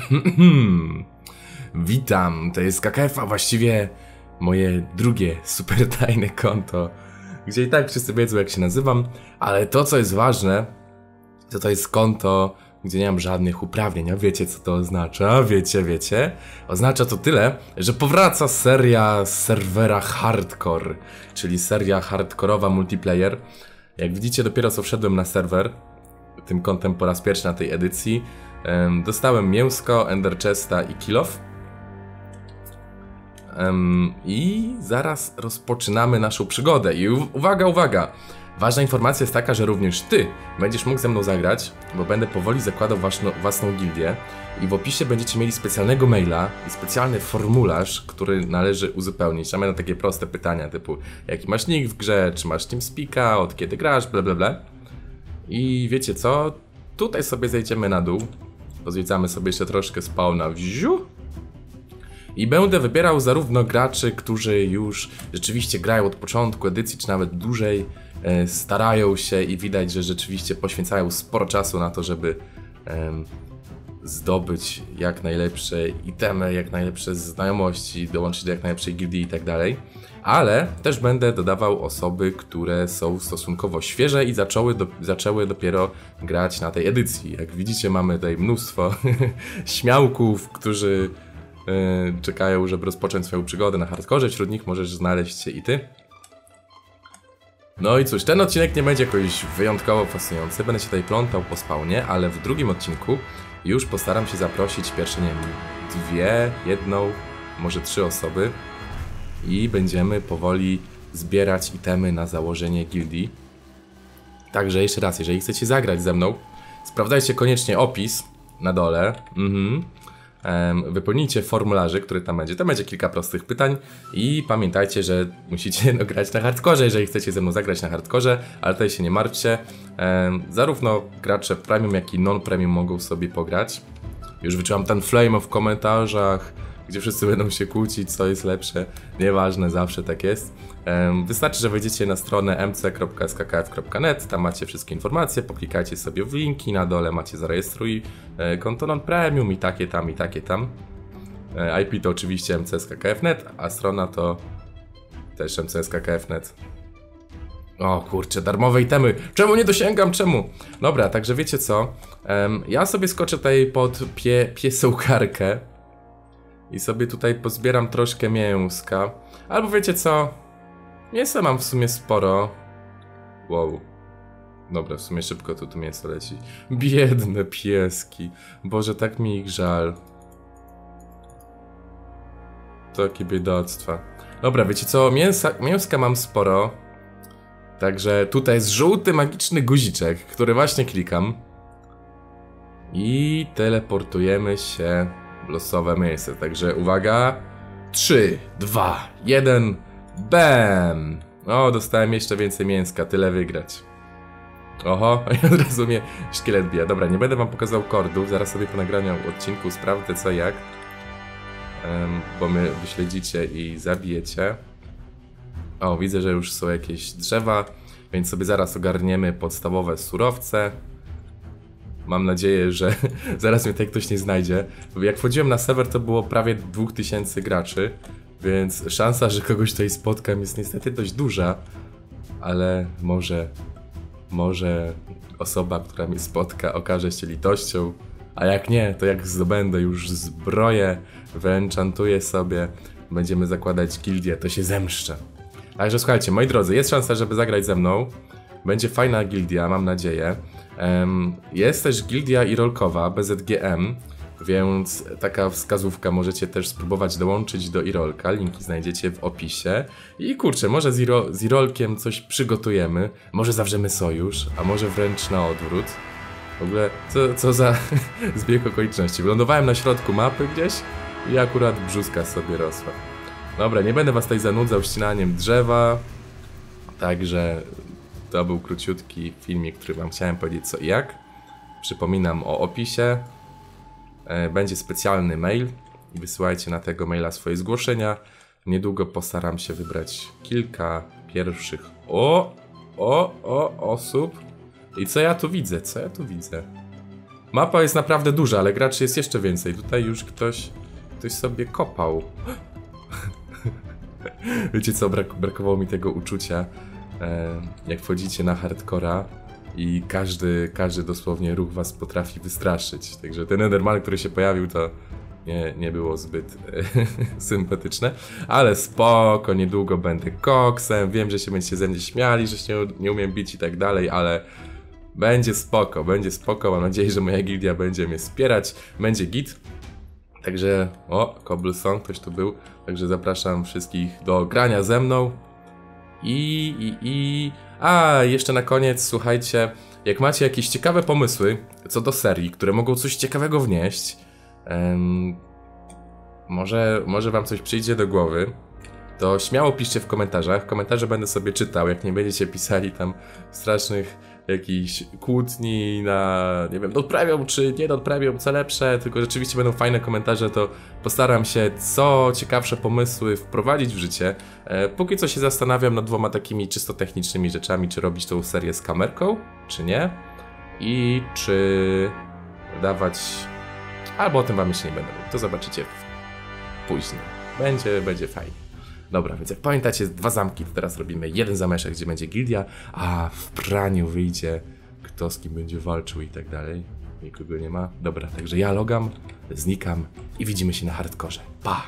Witam, to jest KKF, a właściwie moje drugie super tajne konto, gdzie i tak wszyscy wiedzą jak się nazywam, ale to co jest ważne, to to jest konto, gdzie nie mam żadnych uprawnień, a wiecie co to oznacza, wiecie, wiecie. Oznacza to tyle, że powraca seria z serwera Hardcore, czyli seria hardkorowa multiplayer. Jak widzicie dopiero co wszedłem na serwer, tym kontem po raz pierwszy na tej edycji. Em, Dostałem mięsko, ender chesta i. Em, I zaraz rozpoczynamy naszą przygodę. I uwaga, uwaga! Ważna informacja jest taka, że również ty będziesz mógł ze mną zagrać, bo będę powoli zakładał własną, własną gildię i w opisie będziecie mieli specjalnego maila i specjalny formularz, który należy uzupełnić. Tam będą takie proste pytania typu jaki masz nick w grze, czy masz TeamSpeaka, od kiedy grasz, bla bla bla. I wiecie co? Tutaj sobie zejdziemy na dół. Pozwiedzamy sobie jeszcze troszkę spawna wziu. I będę wybierał zarówno graczy, którzy już rzeczywiście grają od początku edycji, czy nawet dłużej, e, starają się i widać, że rzeczywiście poświęcają sporo czasu na to, żeby zdobyć jak najlepsze itemy, jak najlepsze znajomości, dołączyć do jak najlepszej gildii i tak dalej. Ale też będę dodawał osoby, które są stosunkowo świeże i zaczęły, do, zaczęły dopiero grać na tej edycji. Jak widzicie, mamy tutaj mnóstwo śmiałków, którzy e, czekają, żeby rozpocząć swoją przygodę na hardkorze. Wśród nich możesz znaleźć się i ty. No i cóż, ten odcinek nie będzie jakoś wyjątkowo fascynujący. Będę się tutaj plątał po spawnie, ale w drugim odcinku już postaram się zaprosić pierwsze, nie wiem, dwie, jedną, może trzy osoby i będziemy powoli zbierać itemy na założenie gildii. Także jeszcze raz, jeżeli chcecie zagrać ze mną, sprawdzajcie koniecznie opis na dole. Mhm. Wypełnijcie formularze, który tam będzie. Tam będzie kilka prostych pytań i pamiętajcie, że musicie no, grać na hardkorze, jeżeli chcecie ze mną zagrać na hardkorze, ale tutaj się nie martwcie. Zarówno gracze premium, jak i non-premium mogą sobie pograć. Już wyczułam ten flame w komentarzach, gdzie wszyscy będą się kłócić, co jest lepsze. Nieważne, zawsze tak jest. Wystarczy, że wejdziecie na stronę mc.skkf.net, tam macie wszystkie informacje, poklikajcie sobie w linki, na dole macie zarejestruj e, konto non-premium i takie tam, i takie tam. E, IP to oczywiście mcskf.net, a strona to też mcskf.net. O kurczę, darmowe itemy. Czemu nie dosięgam? Czemu? Dobra, także wiecie co? Em, ja sobie skoczę tutaj pod pie, piesełkarkę i sobie tutaj pozbieram troszkę mięska. Albo wiecie co? Mięsa mam w sumie sporo. Wow. Dobra, w sumie szybko tu, tu mięso leci. Biedne pieski. Boże, tak mi ich żal. Takie biedactwa. Dobra, wiecie co? Mięsa, mięska mam sporo. Także tutaj jest żółty magiczny guziczek, który właśnie klikam. I teleportujemy się losowe miejsce. Także uwaga. 3, 2, 1. Bam! O, dostałem jeszcze więcej mięska, tyle wygrać. Oho, i od razu mnie szkielet bije. Dobra, nie będę wam pokazał kordów, zaraz sobie po nagraniu odcinku sprawdzę co jak. Em, bo my wyśledzicie i zabijecie. O, widzę, że już są jakieś drzewa, więc sobie zaraz ogarniemy podstawowe surowce. Mam nadzieję, że zaraz mnie tutaj ktoś nie znajdzie. Jak wchodziłem na serwer, to było prawie 2000 graczy, więc szansa, że kogoś tutaj spotkam jest niestety dość duża, ale może, może osoba, która mnie spotka, okaże się litością, a jak nie, to jak zdobędę już zbroję, wyenchantuję sobie, będziemy zakładać gildię, to się zemszczę. Także słuchajcie, moi drodzy, jest szansa, żeby zagrać ze mną. Będzie fajna gildia, mam nadzieję. Jest też gildia irolkowa, BZGM, więc taka wskazówka możecie też spróbować dołączyć do irolka. Linki znajdziecie w opisie. I kurczę, może z, iro z irolkiem coś przygotujemy. Może zawrzemy sojusz, a może wręcz na odwrót. W ogóle, co, co za zbieg okoliczności. Wylądowałem na środku mapy gdzieś i akurat brzuska sobie rosła. Dobra, nie będę was tutaj zanudzał ścinaniem drzewa. Także to był króciutki filmik, który wam chciałem powiedzieć co i jak. Przypominam o opisie. E, Będzie specjalny mail. Wysyłajcie na tego maila swoje zgłoszenia. Niedługo postaram się wybrać kilka pierwszych o, o, o osób. I co ja tu widzę? Co ja tu widzę? Mapa jest naprawdę duża, ale graczy jest jeszcze więcej. Tutaj już ktoś, ktoś sobie kopał. Wiecie co, brak, brakowało mi tego uczucia, jak wchodzicie na hardcora i każdy, każdy dosłownie ruch was potrafi wystraszyć. Także ten Enderman, który się pojawił, to nie, nie było zbyt e, sympatyczne, ale spoko, niedługo będę koksem, wiem, że się będziecie ze mnie śmiali, że się nie umiem bić i tak dalej, ale będzie spoko, będzie spoko, mam nadzieję, że moja gildia będzie mnie wspierać, będzie git. Także, o, Cobblestone, ktoś tu był, także zapraszam wszystkich do grania ze mną. I, i, i... A, jeszcze na koniec, słuchajcie, jak macie jakieś ciekawe pomysły co do serii, które mogą coś ciekawego wnieść, em, może, może wam coś przyjdzie do głowy, to śmiało piszcie w komentarzach. Komentarze będę sobie czytał, jak nie będziecie pisali tam strasznych jakichś kłótni na, nie wiem, odprawią czy nie odprawią, co lepsze, tylko rzeczywiście będą fajne komentarze, to postaram się co ciekawsze pomysły wprowadzić w życie. E, póki co się zastanawiam nad dwoma takimi czysto technicznymi rzeczami, czy robić tą serię z kamerką, czy nie. I czy dawać... Albo o tym wam jeszcze nie będę mówił, to zobaczycie później. Będzie, będzie fajnie. Dobra, więc jak pamiętacie, dwa zamki, to teraz robimy jeden zameszek, gdzie będzie gildia, a w praniu wyjdzie kto z kim będzie walczył i tak dalej. Nikogo nie ma. Dobra, także ja logam, znikam i widzimy się na hardkorze. Pa!